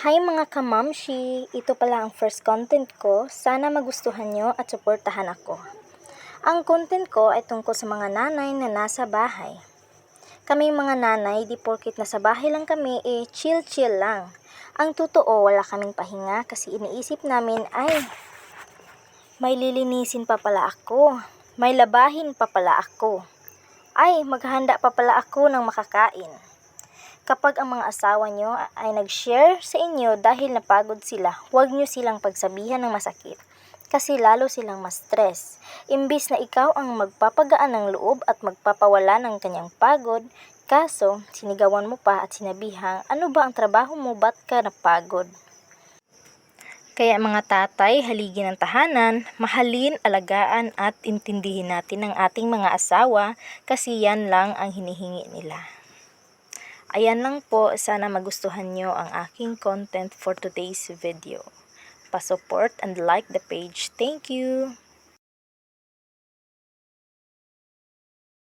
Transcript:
Hi mga kamamshi! Ito pala ang first content ko. Sana magustuhan nyo at suportahan ako. Ang content ko ay tungkol sa mga nanay na nasa bahay. Kami mga nanay, di porkit nasa bahay lang kami, eh chill-chill lang. Ang totoo, wala kaming pahinga kasi iniisip namin ay may lilinisin pa pala ako. May labahin pa pala ako. Ay, maghanda pa pala ako ng makakain kapag ang mga asawa nyo ay nag-share sa inyo dahil napagod sila, huwag nyo silang pagsabihan ng masakit. Kasi lalo silang ma-stress. Imbis na ikaw ang magpapagaan ng loob at magpapawala ng kanyang pagod, kaso sinigawan mo pa at sinabihang, ano ba ang trabaho mo, ba't ka napagod? Kaya mga tatay, haligi ng tahanan, mahalin, alagaan at intindihin natin ang ating mga asawa kasi yan lang ang hinihingi nila. Ayan lang po, sana magustuhan nyo ang aking content for today's video. Pa-support and like the page. Thank you!